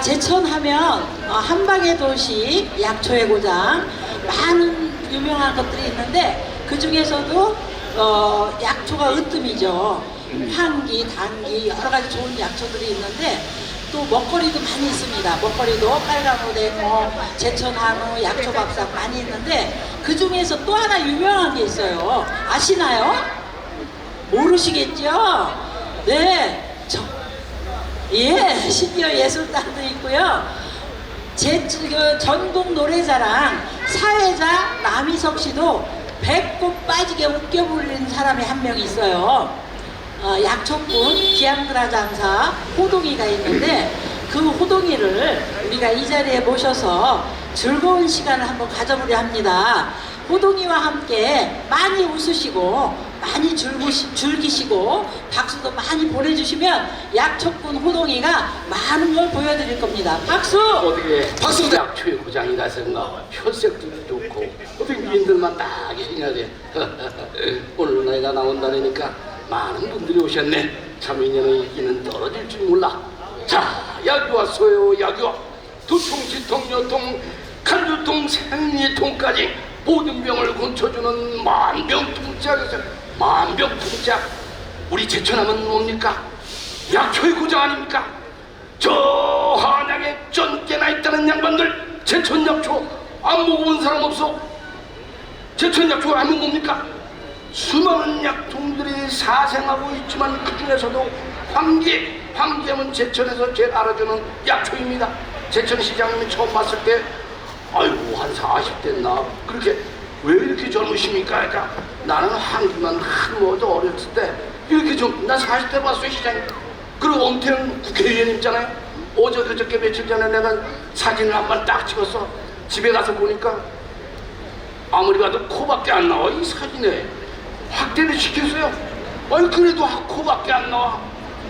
자, 제천하면 어, 한방의 도시, 약초의 고장, 많은 유명한 것들이 있는데 그 중에서도 어, 약초가 으뜸이죠. 향기, 당기 여러 가지 좋은 약초들이 있는데 또 먹거리도 많이 있습니다. 먹거리도 빨간 오뎅어, 제천 한우, 약초 밥상 많이 있는데 그 중에서 또 하나 유명한 게 있어요. 아시나요? 모르시겠죠? 네. 저, 예, 심지어 예술단도 있고요. 제 그 전국 노래자랑 사회자 남희석 씨도 배꼽 빠지게 웃겨 부르는 사람이 한 명 있어요. 어, 약초꾼 기양드라 장사 호동이가 있는데 그 호동이를 우리가 이 자리에 모셔서 즐거운 시간을 한번 가져보려 합니다. 호동이와 함께 많이 웃으시고 많이 즐기시, 즐기시고 박수도 많이 보내주시면 약초꾼 호동이가 많은 걸 보여드릴 겁니다. 박수! 어떻게 박수도 약초의 고장이 가서인가 혈색도 좋고 어떻게 미인들만 딱 있냐 돼? 오늘 내가 나온다니까 많은 분들이 오셨네. 참 인연의 인기는 떨어질 줄 몰라. 자 약이 왔어요 약이 와. 두통 지통 여통 간두통 생리통까지 모든 병을 고쳐주는 만병통짝에서 만병통짝 우리 제천하면 뭡니까 약초의 고장 아닙니까 저 한양에 쩐깨나 있다는 양반들 제천약초 안 먹어본 사람 없어? 제천약초 안 먹습니까? 수많은 약통들이 사생하고 있지만 그 중에서도 황기, 황기하면 제천에서 제일 알아주는 약초입니다. 제천 시장님이 처음 봤을 때 아이고 한 40대 나 그렇게 왜 이렇게 젊으십니까? 그러니까 나는 한기만 한 뭐도 어렸을 때 이렇게 좀나 40대 봤어요 시장님. 그리고 엄태영 국회의원 있잖아요. 어제 그저께 며칠 전에 내가 사진을 한 번 딱 찍었어. 집에 가서 보니까 아무리 봐도 코밖에 안 나와 이 사진에 확대를 시켰어요. 아니 그래도 코밖에 안 나와.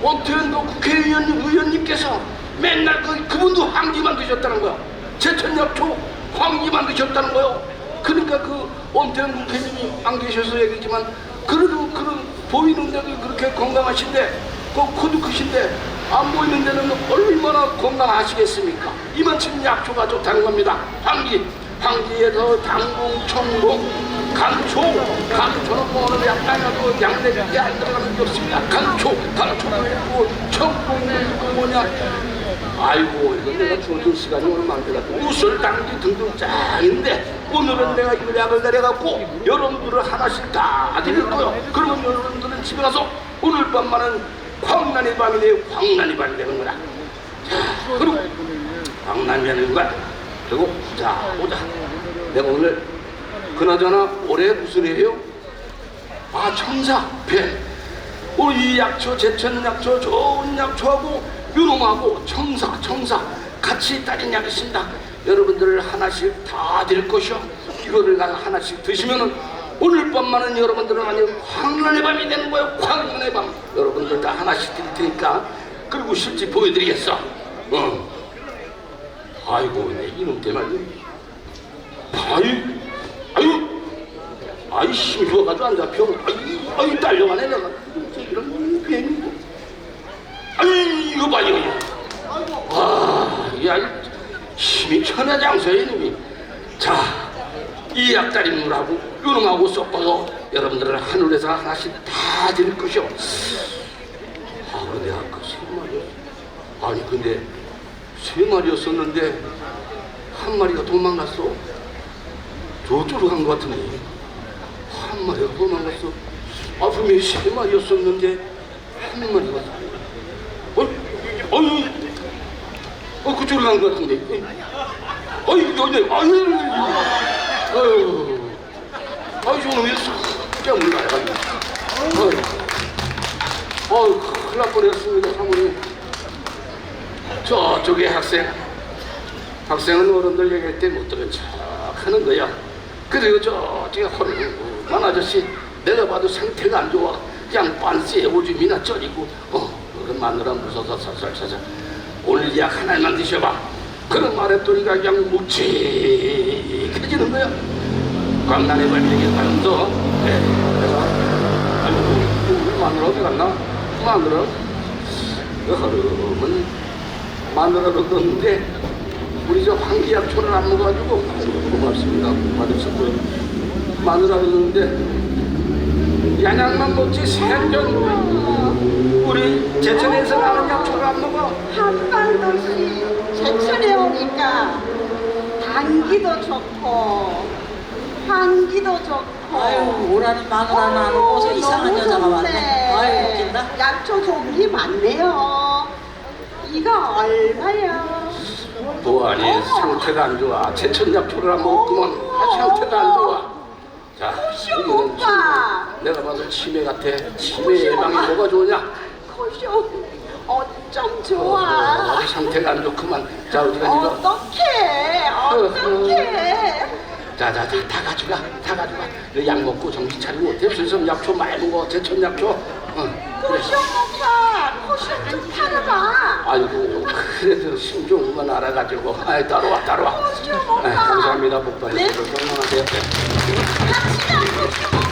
엄태현 그 국회의원 의원님께서 맨날 그 그분도 황기만 드셨다는 거야. 제천약초 황기만 드셨다는 거요. 그러니까 그 엄태현 국회의원이 안 계셔서 얘기지만 그래도 그런 보이는 데도 그렇게 건강하신데 그 코도 크신데 안 보이는 데는 얼마나 건강하시겠습니까? 이만큼 약초가 좋다는 겁니다. 황기, 황기에서 당공, 청공, 간초, 간초는 뭐 어느 약간이라도 양대에 안 들어가는 게 없습니다. 간초, 간초도 있고 청공도 있고 뭐냐. 아이고 이거 내가 주어진 시간이 얼마 안 돼가지고 우슬 당기 등등 짱인데 오늘은 내가 이 약을 내려갖고 여러분들을 하나씩 다 드릴 거요. 그러면 여러분들은 집에 가서 오늘 밤만은 광란의 밤이 되고 광란의 밤이 되는 거다. 자, 그리고 광란이 되는 거야. 그리고 자 오자. 내가 오늘 그나저나 올해 무슨 해요? 아 천사 배. 우리 이 약초 제천 약초 좋은 약초하고 요놈하고 청사 청사 같이 딸린 약이 있습니다. 여러분들 하나씩 다 드릴 것이요. 이거를 나 하나씩 드시면은 오늘 밤만은 여러분들은 아니 광란의 밤이 되는 거예요. 광란의 밤. 여러분들 다 하나씩 드릴 테니까 그리고 실제 보여드리겠어. 어. 아이고 내 이놈 때문에 아유 아유 아이 좋아가지고 안 잡혀. 아이 아이 딸려가네 내가. 이런 괜히. 아이 이거 봐 이거. 아, 야 힘이 천하장서의 놈이. 자, 이 약다리 물하고 요놈하고 섞어서 여러분들은 하늘에서 하나씩 다 드릴 것이오. 아, 근데 아까 세 마리. 아니 근데 세 마리였었는데 한 마리가 도망갔어. 저쪽으로 간 것 같은데 한 마리가 도망갔어. 아 분명히 세 마리였었는데 한 마리가 어? 어이 어 그쪽으로 간 것 같은데. 어이 여기 아유 아유. 아유 저놈이 깜을 나가지고 어이 어이 큰일 날 뻔했습니다 사모님. 저쪽에 학생. 학생은 어른들 얘기할 때 못 들은 척 하는 거야. 그리고 저쪽에 허름한 아저씨 내가 봐도 상태가 안 좋아. 그냥 빤스에 오줌이나 쪄리고 어 그런 마누라 무서워서 살살살살 오늘 약 하나만 드셔봐. 그런 말했더니가 그냥 묵직해지는 거야. 광란의 발명이 가면서 네. 그래서 아이고 우리 마누라 어디 갔나? 그 흐름은 마누라도 넣는데 우리 저 환기약초를 안 먹어가지고 고맙습니다. 받으셨고요. 마누라도 넣는데 양약만 먹지 생전 우리 먹어. 한반도시 제천에 오니까 단기도 좋고 환기도 좋고 아유 오라는 안 오고서 아이고, 이상한 여자가. 왔네. 아유 웃긴다. 약초 좋은 게 많네요 이거 얼마야? 뭐 아니 상태가 안 좋아. 제천 약초를 안 먹었구만. 아, 상태가 안 좋아. 자, 코쇼 이거는 오빠. 치매. 내가 봐서 치매 같아. 치매 예방이 뭐가 좋으냐? 코쇼 어쩜 어, 좋아 우리 상태가 안 좋구만. 자, 우리가 이거. 어떡해 어떡해 자, 자, 자, 다 가져가. 다 가져가. 너약 먹고 정신 차리고. 대수에서 약초 많이 먹어. 제천 약초. 어, 그래. 코쇼 좀 팔아봐 아이고, 그래도 신종만 알아가지고. 아이, 따라와, 따라와. 오빠 아, 감사합니다. 복 네. 건강하세요. 같이 가